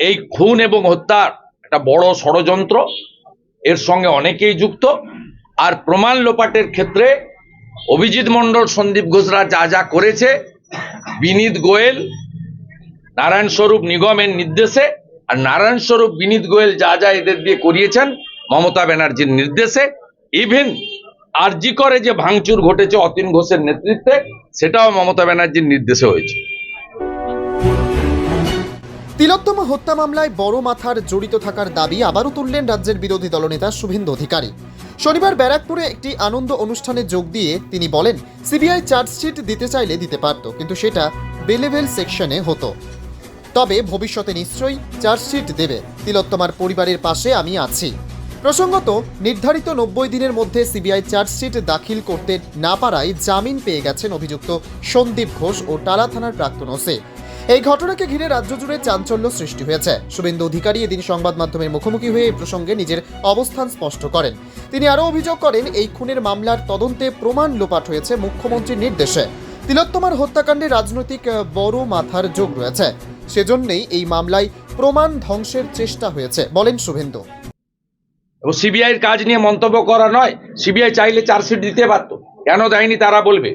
এই খুন এবং হত্যার একটা বড় ষড়যন্ত্র, এর সঙ্গে অনেকেই যুক্ত। আর প্রমাণ লোপাটের ক্ষেত্রে অভিজিৎ মণ্ডল, সন্দীপ ঘোষরা যা যা করেছে, বিনীত গোয়েল, নারায়ণ স্বরূপ নিগমের নির্দেশে, আর নারায়ণ স্বরূপ, বিনীত গোয়েল যা যা এদের দিয়ে করিয়েছেন, মমতা ব্যানার্জির নির্দেশে। ইভেন আরজি করে যে ভাঙচুর ঘটেছে অতীন ঘোষের নেতৃত্বে, সেটাও মমতা ব্যানার্জির নির্দেশে হয়েছে। তিলোত্তমা হত্যা মামলায় বড় মাথার জড়িত থাকার দাবি আবারও তুললেন রাজ্যের বিরোধী দলনেতা শুভেন্দু অধিকারী। শনিবার ব্যারাকপুরে একটি আনন্দ অনুষ্ঠানে যোগ দিয়ে তিনি বলেন, সিবিআই চার্জশিট দিতে চাইলে দিতে পারত, কিন্তু সেটা বেলেভেল সেকশনে হতো। তবে ভবিষ্যতে নিশ্চয়ই চার্জশিট দেবে। তিলোত্তমার পরিবারের পাশে আমি আছি। প্রসঙ্গত, নির্ধারিত নব্বই দিনের মধ্যে সিবিআই চার্জশিট দাখিল করতে না পারায় জামিন পেয়ে গেছেন অভিযুক্ত সন্দীপ ঘোষ ও টালা থানার প্রাক্তন ওসি। এই ঘটনাকে ঘিরে রাজ্য জুড়ে চাঞ্চল্য সৃষ্টি হয়েছে। শুভেন্দু অধিকারী এদিন সংবাদ মাধ্যমের মুখোমুখি হয়ে এই প্রসঙ্গে নিজের অবস্থান স্পষ্ট করেন। তিনি আরও অভিযোগ করেন, এই খুনের মামলার তদন্তে প্রমাণ লোপাট হয়েছে মুখ্যমন্ত্রীর নির্দেশে। তিলোত্তমার হত্যাকাণ্ডে রাজনৈতিক বড় মাথার যোগ রয়েছে। সেজন্যই এই মামলায় প্রমাণ ধ্বংসের চেষ্টা হয়েছে, বলেন শুভেন্দু। এবং সিবিআইয়ের কাজ নিয়ে মন্তব্য করা নয়, সিবিআই চাইলে চার্জশিট দিতে পারত। কেন দেয়নি তারা বলবে।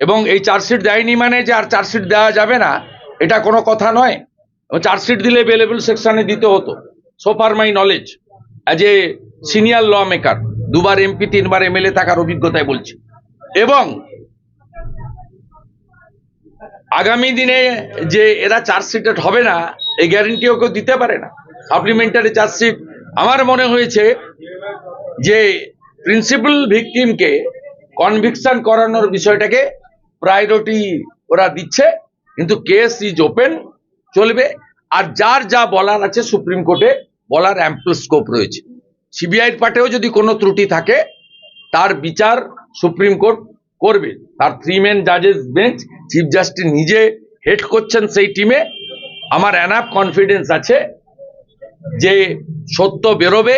এবং এই চার্জশিট দেয়নি মানে যে আর চার্জশিট দেওয়া যাবে না এটা কোনো কথা নয়। চার্জশিট দিলে বেলেবল সেকশনে দিতে হতো। So far my knowledge as a senior lawmaker দুবার এমপি তিনবার এমএলএ থাকার অভিজ্ঞতায় বলছি। এবং আগামী দিনে যে এরা চার্জশিটেড হবে না, এই গ্যারেন্টিও কেউ দিতে পারে না। সাপ্লিমেন্টারি চার্জশিট আমার মনে হয়েছে যে প্রিন্সিপাল ভিকটিমকে কনভিকশন করানোর বিষয়টাকে প্রায়োরিটি ওরা দিচ্ছে। কিন্তু কেস ইজ ওপেন, চলবে। আর যার যা বলার আছে সুপ্রিম কোর্টে, বলার অ্যাম্পল স্কোপ রয়েছে। সিবিআইয়ের পার্টেও যদি কোনো ত্রুটি থাকে, তার বিচার সুপ্রিম কোর্ট করবে। তার থ্রি মেন জাজেস বেঞ্চ চিফ জাস্টিস নিজে হেড করছেন সেই টিমে আমার অ্যানাপ কনফিডেন্স আছে যে সত্য বেরোবে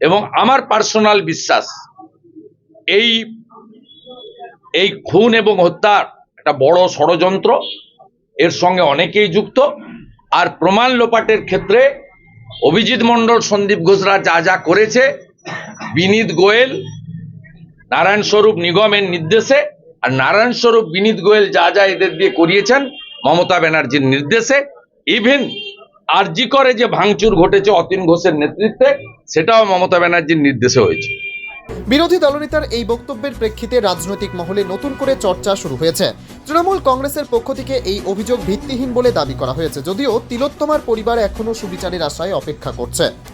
এবং আমার পার্সোনাল বিশ্বাস, এই এই খুন এবং হত্যার একটা বড় ষড়যন্ত্র এর সঙ্গে অনেকেই যুক্ত। আর প্রমাণ লোপাটের ক্ষেত্রে অভিজিৎ মণ্ডল, সন্দীপ ঘোষরা যা যা করেছে, বিনীত গোয়েল, নারায়ণ স্বরূপ নিগমের নির্দেশে, আর নারায়ণ স্বরূপ, বিনীত গোয়েল যা যা এদের দিয়ে করিয়েছেন, মমতা ব্যানার্জির নির্দেশে। ইভেন আরজি করে যে ভাঙচুর ঘটেছে অতীন ঘোষের নেতৃত্বে, সেটাও মমতা ব্যানার্জির নির্দেশে হয়েছে। বিরোধী দলনেতার এই বক্তব্যের প্রেক্ষিতে রাজনৈতিক মহলে নতুন করে চর্চা শুরু হয়েছে। তৃণমূল কংগ্রেসের পক্ষ থেকে এই অভিযোগ ভিত্তিহীন বলে দাবি করা হয়েছে, যদিও তিলোত্তমার পরিবার এখনও সুবিচারের আশায় অপেক্ষা করছে।